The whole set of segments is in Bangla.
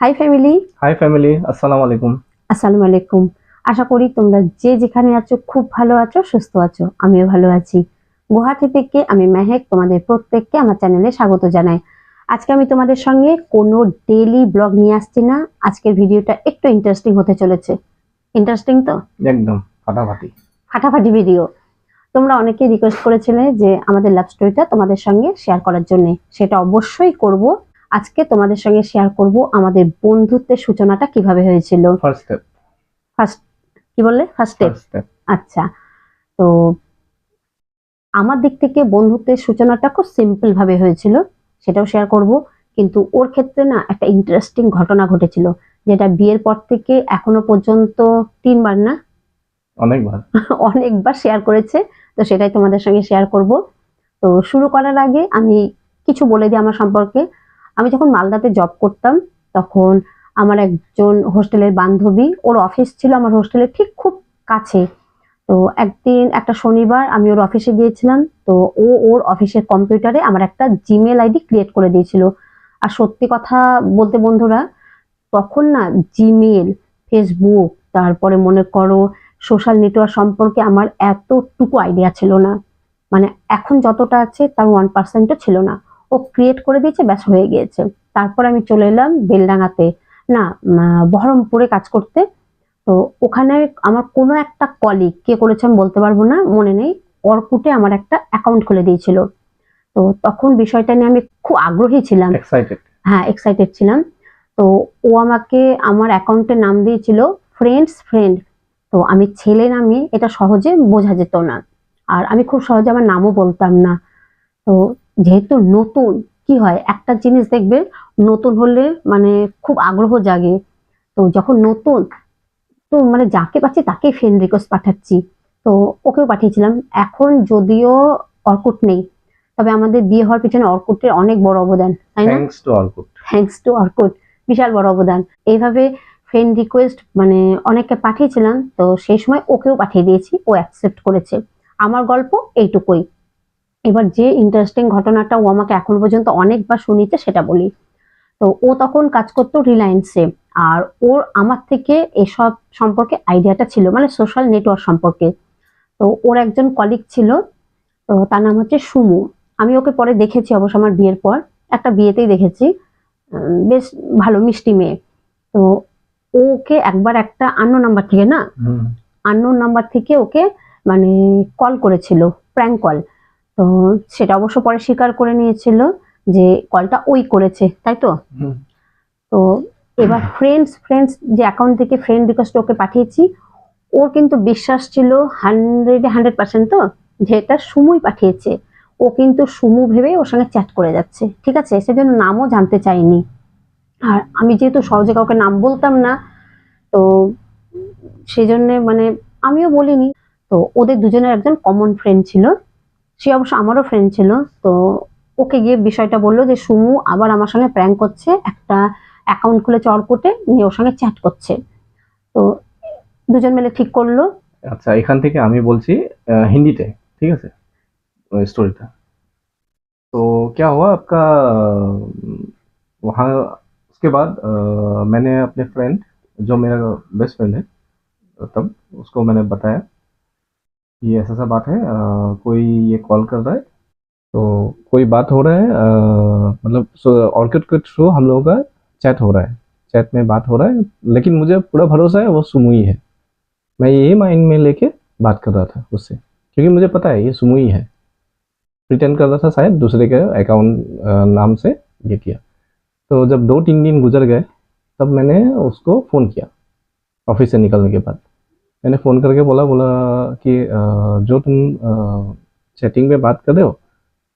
হাই ফ্যামিলি হাই ফ্যামিলি আসসালামু আলাইকুম আসসালামু আলাইকুম আশা করি তোমরা যে যেখানে আছো খুব ভালো আছো সুস্থ আছো। আমিও ভালো আছি। গুয়াহাটি থেকে আমি মেহেক তোমাদের প্রত্যেককে আমার চ্যানেলে স্বাগত জানাই। আজকে আমি তোমাদের সঙ্গে কোনো ডেইলি ব্লগ নিয়ে আসছি না। আজকের ভিডিওটা একটু ইন্টারেস্টিং হতে চলেছে। ইন্টারেস্টিং তো? একদম ফাটাফাটি। ফাটাফাটি ভিডিও তোমরা অনেকে রিকোয়েস্ট করেছিলে যে আমাদের লাভ স্টোরিটা তোমাদের সঙ্গে শেয়ার করার জন্য। সেটা অবশ্যই করব। আজকে তোমাদের সঙ্গে শেয়ার করব আমাদের বন্ধুত্বের সূচনাটা কীভাবে হয়েছিল। ফার্স্ট স্টেপ ফার্স্ট কি বললে? ফার্স্ট স্টেপ আচ্ছা তো আমার দিক থেকে বন্ধুত্বের সূচনাটা খুব সিম্পল ভাবে হয়েছিল সেটাও শেয়ার করব। কিন্তু ওর ক্ষেত্রে না একটা ইন্টারেস্টিং ঘটনা ঘটেছিল যেটা বিয়ের পর থেকে এখনও পর্যন্ত তিনবার না? অনেকবার। অনেকবার শেয়ার করেছে তো সেটাই তোমাদের সঙ্গে শেয়ার করব। তো শুরু করার আগে আমি কিছু বলে দিই আমার সম্পর্কে। আমি যখন মালদাতে জব করতাম, তখন আমার একজন হোস্টেলের বান্ধবী, ওর অফিস ছিল আমার হোস্টেলের ঠিক খুব কাছে। তো একদিন একটা শনিবার আমি ওর অফিসে গিয়েছিলাম, তো ও ওর অফিসের কম্পিউটারে আমার একটা জিমেল আইডি ক্রিয়েট করে দিয়েছিল। আর সত্যি কথা বলতে বন্ধুরা, তখন না জিমেল ফেসবুক তারপরে মনে করো সোশ্যাল নেটওয়ার্ক সম্পর্কে আমার এতটুকু আইডিয়া ছিল না। মানে এখন যতটা আছে, তার ওয়ান পার্সেন্টও ছিল না। ও ক্রিয়েট করে দিয়েছে ব্যাস হয়ে গিয়েছে। তারপর আমি চলে এলাম বেলডাঙাতে না বহরমপুরে কাজ করতে। তো ওখানে আমার কোনো একটা কলিগ কে করেছে আমি বলতে পারব না মনে নেই অর্কুটে আমার একটা অ্যাকাউন্ট খুলে দিয়েছিল। তো তখন বিষয়টা নিয়ে আমি খুব আগ্রহী ছিলাম। এক্সাইটেড হ্যাঁ এক্সাইটেড ছিলাম। তো ও আমাকে আমার অ্যাকাউন্টের নাম দিয়েছিল ফ্রেন্ডস ফ্রেন্ড তো আমি ছেলে নামে এটা সহজে বোঝা যেত না। আর আমি খুব সহজে আমার নামও বলতাম না। তো যেহেতু নতুন কি হয়? একটা জিনিস দেখবে নতুন হলে মানে খুব আগ্রহ জাগে। তো যখন নতুন তো মানে যাকে পাচ্ছি তাকেই ফ্রেন্ড রিকোয়েস্ট পাঠাচ্ছি। তো ওকেও পাঠিয়েছিলাম। এখন যদিও অর্কুট নেই তবে আমাদের বিয়ে হওয়ার পিছনে অর্কুটের অনেক বড় অবদান তাই না? Thanks to Orkut thanks to Orkut বিশাল বড় অবদান। এইভাবে ফ্রেন্ড রিকোয়েস্ট মানে অনেককে পাঠিয়েছিলাম তো সেই সময় ওকেও পাঠিয়ে দিয়েছি ও অ্যাকসেপ্ট করেছে। আমার গল্প এইটুকুই। এবার যে ইন্টারেস্টিং ঘটনাটা ও আমাকে এখন পর্যন্ত অনেকবার শুনিয়েছে সেটা বলি। তো ও তখন কাজ করতো রিলায়েন্সে আর ওর আমার থেকে এসব সম্পর্কে আইডিয়াটা ছিল মানে সোশ্যাল নেটওয়ার্ক সম্পর্কে। তো ওর একজন কলিগ ছিল তো তার নাম হচ্ছে সুমু। আমি ওকে পরে দেখেছি অবশ্য আমার বিয়ের পর একটা বিয়েতেই দেখেছি। বেশ ভালো মিষ্টি মেয়ে। তো ওকে একবার একটা আন্ন নাম্বার থেকে না আননোন নাম্বার থেকে ওকে মানে কল করেছিল প্র্যাঙ্ক কল তো সেটা অবশ্য পরে স্বীকার করে নিয়েছিল যে কলটা ওই করেছে তাই তো? তো এবার ফ্রেন্ডস ফ্রেন্ডস যে অ্যাকাউন্ট থেকে ফ্রেন্ড রিকোয়েস্ট ওকে পাঠিয়েছি ওর কিন্তু বিশ্বাস ছিল হান্ড্রেডে হান্ড্রেড পার্সেন্ট তো যে এটা সুমুই পাঠিয়েছে। ও কিন্তু সুমু ভেবে ওর সঙ্গে চ্যাট করে যাচ্ছে ঠিক আছে? সেজন্য নামও জানতে চাইনি। আর আমি যেহেতু সহজে কাউকে নাম বলতাম না তো সেই জন্যে মানে আমিও বলিনি। তো ওদের দুজনের একজন কমন ফ্রেন্ড ছিল। সে অবশ্য আমারও ফ্রেন্ড ছিল তো ওকে গিয়ে বিষয়টা বললো যে সুমু আবার আমার সঙ্গে প্র্যাঙ্ক করছে একটা অ্যাকাউন্ট খুলে চরকোটে নিয়ে ওর সঙ্গে চ্যাট করছে তো দুজন মিলে ঠিক করলো আচ্ছা এখান থেকে আমি বলছি আহ, হিন্দিতে ঠিক আছে स्टोरी था तो क्या हुआ आपका अ, वहाँ उसके बाद अ, मैंने अपने फ्रेंड जो मेरा बेस्ट फ्रेंड है तब उसको मैंने बताया ये ऐसा सा बात है अ, कोई ये कॉल कर रहा है तो कोई बात हो रहा है अ, मतलब ऑर्किड के थ्रू हम लोगों का चैट हो रहा है चैट में बात हो रहा है लेकिन मुझे पूरा भरोसा है वो सुमुई है मैं यही माइंड में लेके बात कर रहा था उससे क्योंकि मुझे पता है ये सुमुई है प्रिटेंड कर रहा था शायद दूसरे के अकाउंट नाम से ये किया। तो जब दो तीन दिन गुजर गए तब मैंने उसको फ़ोन किया ऑफ़िस से निकलने के बाद। मैंने फ़ोन करके बोला बोला कि जो तुम चैटिंग में बात कर रहे हो,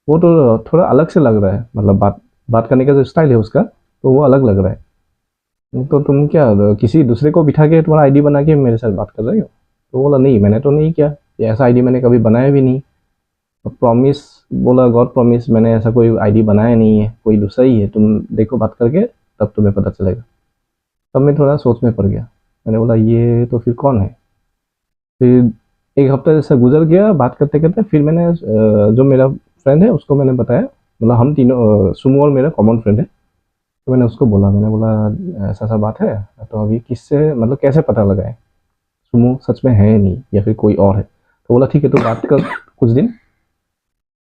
वो तो थोड़ा अलग से लग रहा है मतलब बात बात करने का जो स्टाइल है उसका तो वो अलग लग रहा है। तो तुम क्या, किसी दूसरे को बिठा के तुम्हारा आईडी बना के मेरे साथ बात कर रहे हो? तो बोला, नहीं, मैंने तो नहीं किया ऐसा आईडी मैंने कभी बनाया भी नहीं। प्रॉमिस बोला गॉड प्रॉमिस मैंने ऐसा कोई आईडी बनाया नहीं है, कोई दूसरा ही है, तुम देखो बात करके, तब तुम्हें पता चलेगा। तब मैं थोड़ा सोच में पड़ गया। मैंने बोला, ये तो फिर कौन है? फिर एक हफ़्ता जैसा गुजर गया बात करते करते, फिर मैंने जो मेरा फ्रेंड है, उसको मैंने बताया। मतलब हम तीनों सुमो और मेरा कॉमन फ्रेंड है। तो मैंने उसको बोला, मैंने बोला, ऐसा ऐसा बात है? तो अभी किससे मतलब कैसे पता लगाए? सुमो सच में है नहीं, या फिर कोई और है? तो बोला, ठीक है तो बात कर कुछ दिन,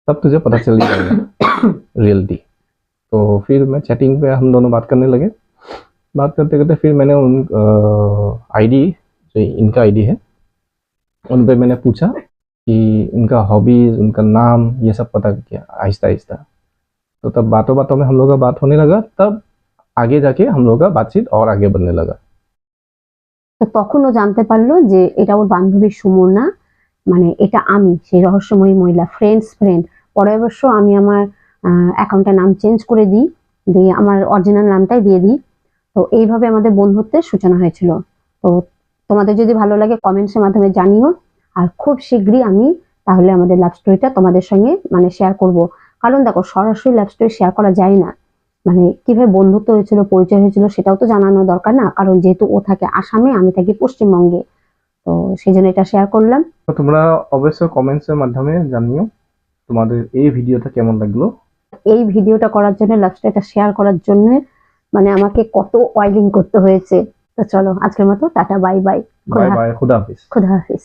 तब तुझे पता चल जाएगा रियलिटी तो फिर मैं चैटिंग पे हम दोनों बात करने लगे। बात करते करते फिर मैंने उन आईडी जो इनका आईडी है उन पे मैंने पूछा कि इनका हॉबीज उनका नाम ये सब पता किया आहिस्ता आहिस्ता तो तब बातों बातों में हम लोग का बात होने लगा तब आगे जाके हम लोग का बातचीत और आगे बढ़ने लगा তো তখন ও জানতে পারলো যে এটা ওর বান্ধবী সুমন না মানে এটা আমি সেই রহস্যময়ী মহিলা ফ্রেন্ডস ফ্রেন্ড পরে অবশ্য আমি আমার অ্যাকাউন্টের নাম চেঞ্জ করে দিই দিয়ে আমার অরিজিনাল নামটাই দিয়ে দিই তো এইভাবে আমাদের বন্ধুত্বের সূচনা হয়েছিল তো তোমাদের যদি ভালো লাগে কমেন্টসের মাধ্যমে জানিও। আর খুব শীঘ্রই আমি তাহলে আমাদের লাভ স্টোরিটা তোমাদের সঙ্গে মানে শেয়ার করব। কারণ দেখো সরাসরি লাভ স্টোরি শেয়ার করা যায় না। মানে কীভাবে বন্ধুত্ব হয়েছিল পরিচয় হয়েছিল সেটাও তো জানানো দরকার না। কারণ যেহেতু ও থাকে আসামে আমি থাকি পশ্চিমবঙ্গে। তো সেই জন্য এটা শেয়ার করলাম। তো তোমরা অবশ্যই কমেন্টসের মাধ্যমে জানিও তোমাদের এই ভিডিওটা কেমন লাগল। এই ভিডিওটা করার জন্য লাভ স্টোরিটা শেয়ার করার জন্য মানে আমাকে কত ওয়াইলিং করতে হয়েছে। তো চলো আজকের মতো tata bye bye. Bye bye খুদা হাফিজ। খুদা হাফিজ।